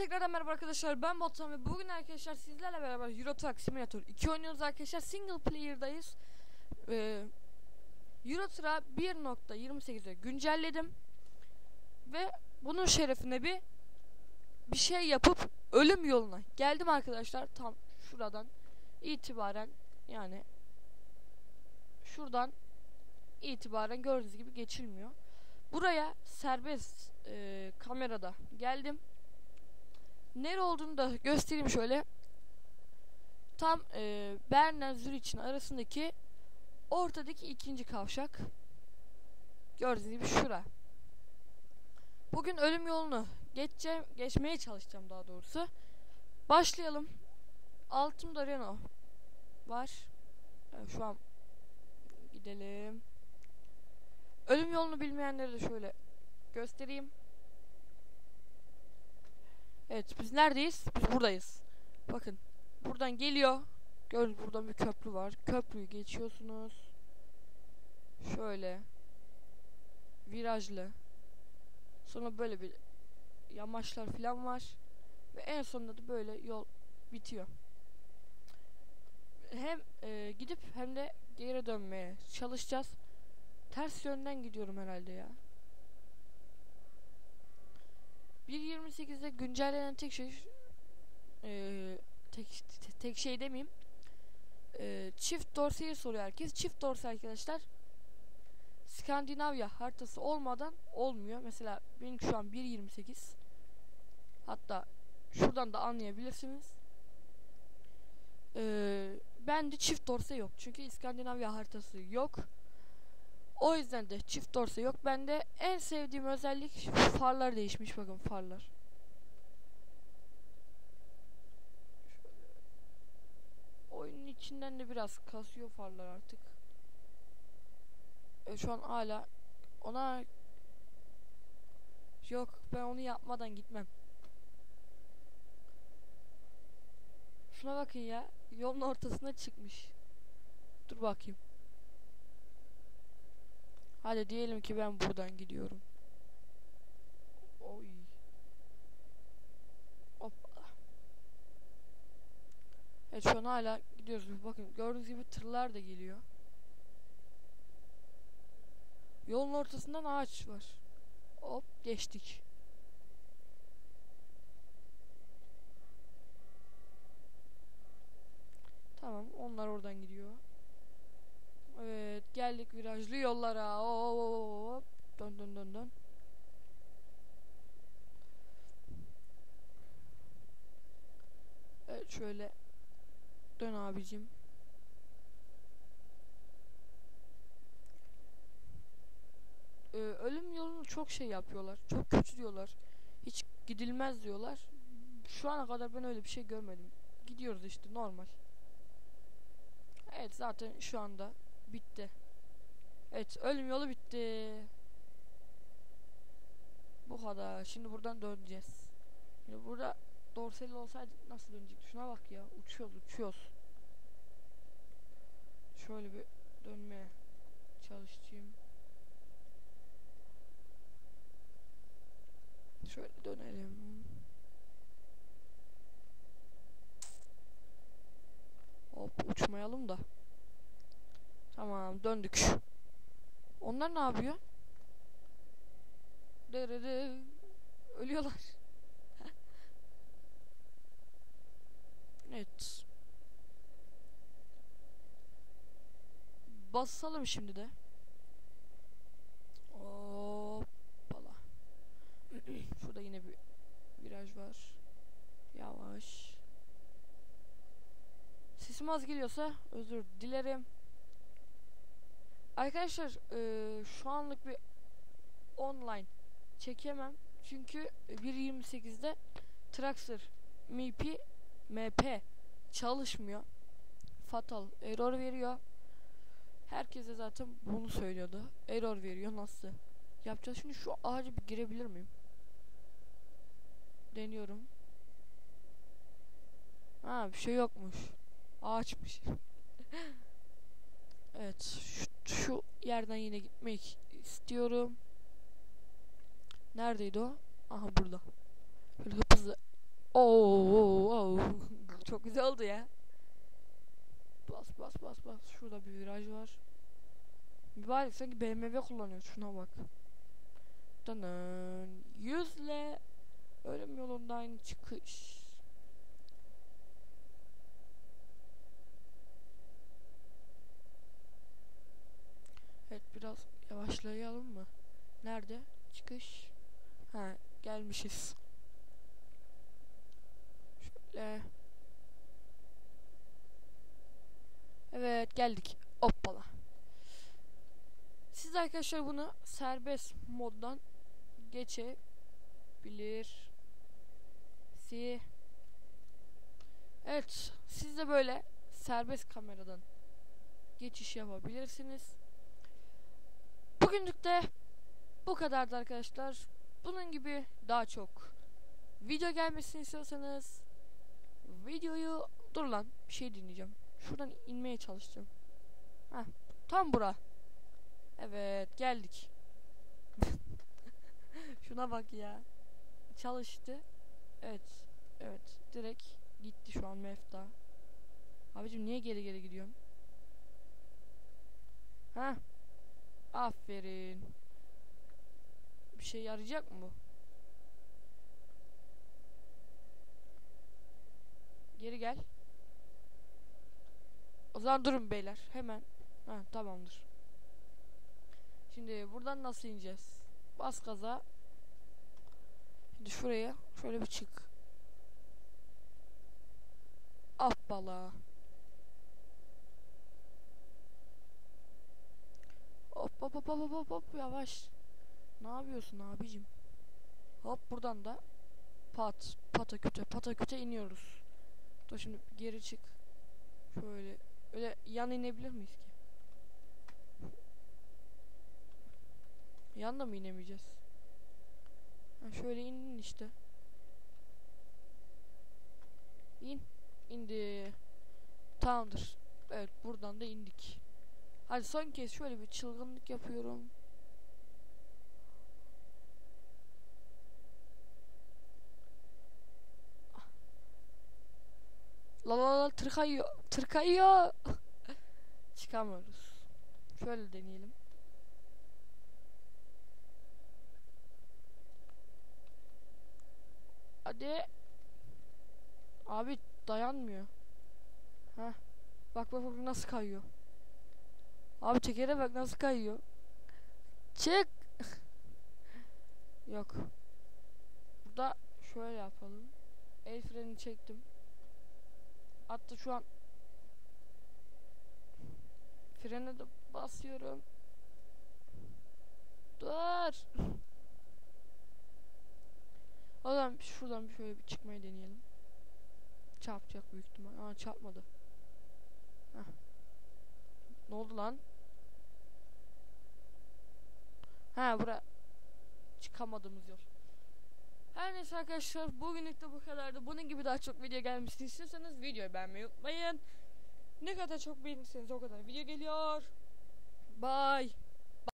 tekrardan merhaba arkadaşlar ben Batuhan ve bugün arkadaşlar sizlerle beraber Euro Truck Simulator 2 oynuyoruz arkadaşlar. Single player'dayız. Ee, Euro Truck'a 1.28'e güncelledim. Ve bunun şerefine bir bir şey yapıp ölüm yoluna geldim arkadaşlar. Tam şuradan itibaren yani şuradan itibaren gördüğünüz gibi geçilmiyor. Buraya serbest e, kamerada geldim Nere olduğunu da göstereyim şöyle. Tam e, Bernen Zürich'in arasındaki ortadaki ikinci kavşak. Gördüğünüz gibi şura. Bugün ölüm yolunu geçeceğim, geçmeye çalışacağım daha doğrusu. Başlayalım. Altımda Renault var. Evet, şu an gidelim. Ölüm yolunu bilmeyenlere de şöyle göstereyim. Evet biz neredeyiz? Biz buradayız. Bakın buradan geliyor. Gördüğünüz buradan bir köprü var. Köprüyü geçiyorsunuz. Şöyle. Virajlı. Sonra böyle bir yamaçlar falan var. Ve en sonunda da böyle yol bitiyor. Hem e, gidip hem de geri dönmeye çalışacağız. Ters yönden gidiyorum herhalde ya. 1.28'de güncellenen tek şey e, tek, tek şey demeyeyim. E, çift dorseyi soruyor herkes. Çift dorse arkadaşlar Skandinavya haritası olmadan olmuyor. Mesela benim şu an 1.28 hatta şuradan da anlayabilirsiniz. E, bende çift dorse yok. Çünkü İskandinavya haritası yok. O yüzden de çift dorse yok. Bende en sevdiğim özellik farlar değişmiş bakın farlar. Oyunun içinden de biraz kasıyor farlar artık. E, şu an hala ona yok ben onu yapmadan gitmem. Şuna bakın ya yolun ortasına çıkmış. Dur bakayım. Hadi diyelim ki ben buradan gidiyorum. Oy. Hoppa. Evet şu an hala gidiyoruz. Bakın gördüğünüz gibi tırlar da geliyor. Yolun ortasından ağaç var. Hop geçtik. Tamam onlar oradan gidiyor. Geldik virajlı yollara. Hop dön dön dön dön. Evet şöyle dön abicim. Ee, ölüm yolunu çok şey yapıyorlar. Çok kötü diyorlar. Hiç gidilmez diyorlar. Şu ana kadar ben öyle bir şey görmedim. Gidiyoruz işte normal. Evet zaten şu anda bitti. Evet ölüm yolu bitti. Bu kadar. Şimdi buradan döneceğiz. Şimdi burada dorseli olsaydı nasıl dönecek? Şuna bak ya. Uçuyoruz uçuyoruz. Şöyle bir dönmeye çalışayım. Şöyle dönelim. Hop uçmayalım da. Tamam döndük. Onlar ne yapıyor? Dırırı. Ölüyorlar. evet. Basalım şimdi de. Hoppala. Şurada yine bir viraj var. Yavaş. Sesim az geliyorsa özür dilerim. Arkadaşlar e, şu anlık bir online çekemem. Çünkü 1.28'de Traxxer MP MP çalışmıyor. Fatal error veriyor. Herkese zaten bunu söylüyordu. Error veriyor nasıl? Yapacağız şimdi şu ağacı bir girebilir miyim? Deniyorum. Ha bir şey yokmuş. Ağaçmış. evet şu şu yerden yine gitmek istiyorum. Neredeydi o? Aha burada. Şöyle hızlı oo, oo. Çok güzel oldu ya. Bas bas bas bas. Şurada bir viraj var. Mübarek sanki BMW kullanıyor. Şuna bak. Danın. Yüzle ölüm yolundan çıkış. Evet biraz yavaşlayalım mı? Nerede? Çıkış. Ha gelmişiz. Şöyle. Evet geldik. Hoppala. Siz arkadaşlar bunu serbest moddan geçebilir. Si. Evet, siz de böyle serbest kameradan geçiş yapabilirsiniz. Bugünlük de bu kadardı arkadaşlar. Bunun gibi daha çok video gelmesini istiyorsanız videoyu dur lan bir şey dinleyeceğim. Şuradan inmeye çalışacağım. Heh, tam bura. Evet geldik. Şuna bak ya. Çalıştı. Evet. Evet. Direkt gitti şu an mefta. Abicim niye geri geri gidiyorsun? Ha? Aferin. Bir şey yarayacak mı bu? Geri gel. O zaman durun beyler. Hemen. Ha tamamdır. Şimdi buradan nasıl ineceğiz? Bas gaza. Şimdi şuraya şöyle bir çık. Hoppala. Hop hop hop hop hop hop yavaş. Ne yapıyorsun abicim? Hop buradan da pat pataküte pataküte iniyoruz. Dur şimdi geri çık. Şöyle öyle yan inebilir miyiz ki? Yan da mı inemeyeceğiz? Ha, şöyle inin işte. İn. indi. Tamamdır. Evet buradan da indik. Hadi son kez şöyle bir çılgınlık yapıyorum. La la la tır kayıyor. Tır kayıyor. Çıkamıyoruz. Şöyle deneyelim. Hadi. Abi dayanmıyor. Ha. Bak bak bak nasıl kayıyor. Abi tekere bak nasıl kayıyor. Çık. Yok. Burada şöyle yapalım. El freni çektim. Hatta şu an frene de basıyorum. Dur. O zaman şuradan şöyle bir çıkmayı deneyelim. Çarpacak büyük ihtimal. Aa çarpmadı. Heh. Ne oldu lan? Ha bura çıkamadığımız yol. Her neyse arkadaşlar bugünlük de bu kadardı. Bunun gibi daha çok video gelmesini istiyorsanız videoyu beğenmeyi unutmayın. Ne kadar çok beğenirseniz o kadar video geliyor. Bye.